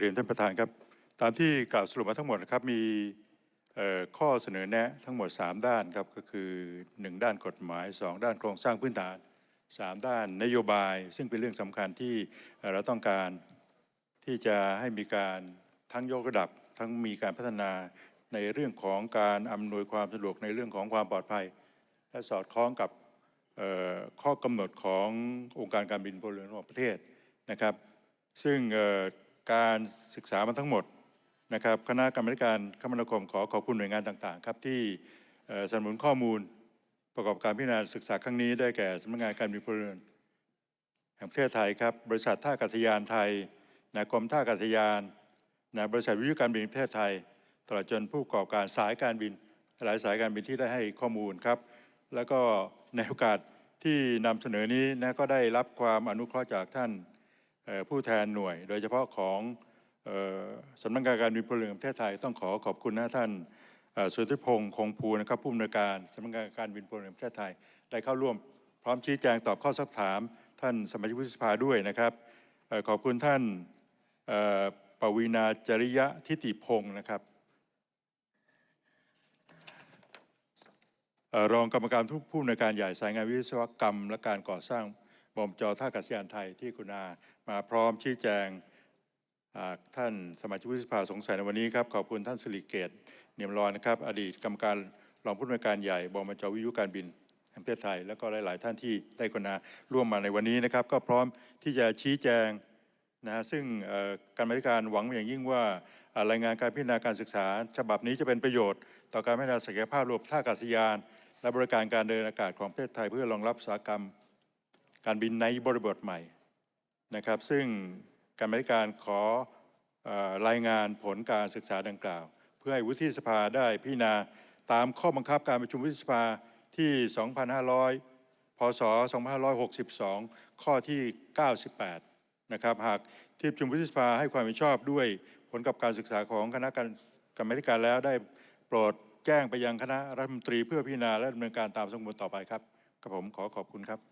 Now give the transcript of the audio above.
เรียนท่านประธานครับ ตามที่กล่าวสรุปมาทั้งหมดนะครับมีข้อเสนอแนะทั้งหมด 3 ด้านครับก็คือ 1 ด้านกฎหมาย 2 ด้านโครงสร้างพื้นฐาน 3 ด้านนโยบาย ซึ่งเป็นเรื่องสำคัญที่เราต้องการที่จะให้มีการทั้งยกระดับ ทั้งมีการพัฒนาในเรื่องของการอำนวยความสะดวกในเรื่องของความปลอดภัย และสอดคล้องกับข้อกำหนดขององค์การการบินพลเรือนของประเทศนะครับ ซึ่ง การศึกษามาทั้งหมดนะครับคณะกรรมาธิการคมนาคมขอขอบคุณหน่วยงานต่างๆครับที่สนับสนุนข้อมูลประกอบการพิจารณาศึกษาครั้งนี้ได้แก่สำนักงานการบินพลเรือนแห่งประเทศไทยครับบริษัทท่าอากาศยานไทยนะกรมท่าอากาศยานนะบริษัทวิทยุการบินประเทศไทย ตลอดจนผู้ประกอบการสายการบิน หลายสายการบินที่ได้ให้ข้อมูลครับ แล้วก็ในโอกาสที่นำเสนอนี้นะก็ได้รับความอนุเคราะห์จากท่าน ผู้แทนหน่วย โดยเฉพาะของออสำนักงานการบินพลเรือนแห่งประเทศไทยต้องขอขอบคุณนะท่านสุทธิพงศ์คงภูนะครับผู้อำนวยการสำนักงานการบินพลเรือนประเทศไทย ได้เข้าร่วมพร้อมชี้แจงตอบข้อสักถาม ท่านสมาชิกวุฒิสภาด้วยนะครับออขอบคุณท่านปวีนาจริยะทิติพงศ์นะครับออรองกรรมการผู้อำนวยการใหญ่สายงานวิศวกรรม และการก่อสร้าง บอมจอท่าอากาศยานไทยที่คุณอามาพร้อมชี้แจงท่านสมาชิกวุฒิสภาสงสัยในวันนี้ครับขอบคุณท่านสิริเกตเนียมรอยนะครับ อดีตกรรมการรองผู้อำนวยการใหญ่บอมจวิทยุการบินแห่งประเทศไทย แล้วก็หลาย ๆ ท่านที่ได้กรุณาร่วมมาในวันนี้นะครับ ก็พร้อมที่จะชี้แจงนะฮะซึ่งการบริการหวังอย่างยิ่งว่ารายงานการพิจารณาการศึกษา ฉบับนี้จะเป็นประโยชน์ ต่อการพัฒนาศักยภาพระบบท่าอากาศยาน และบริการการเดินอากาศของประเทศไทย เพื่อรองรับอุตสาหกรรม การบินในบริบทใหม่นะครับ ซึ่งการบริการขออรายงานผลการศึกษาดังกล่าว เพื่อให้วุฒิสภาได้พิจารณาตามข้อบังคับการประชุมวุฒิสภาที่ 2,500 พศ 2562 ข้อที่ 98 นะครับ หากที่ประชุมวุฒิสภาให้ความเห็นชอบด้วยผลกับการศึกษาของคณะกรรมกรรมาธิการแล้วได้โปรดแจ้งไปยังคณะรัฐมนตรีเพื่อพิจารณาและดำเนินการตามสมบูรต่อไปครับกับผมขอขอบคุณครับ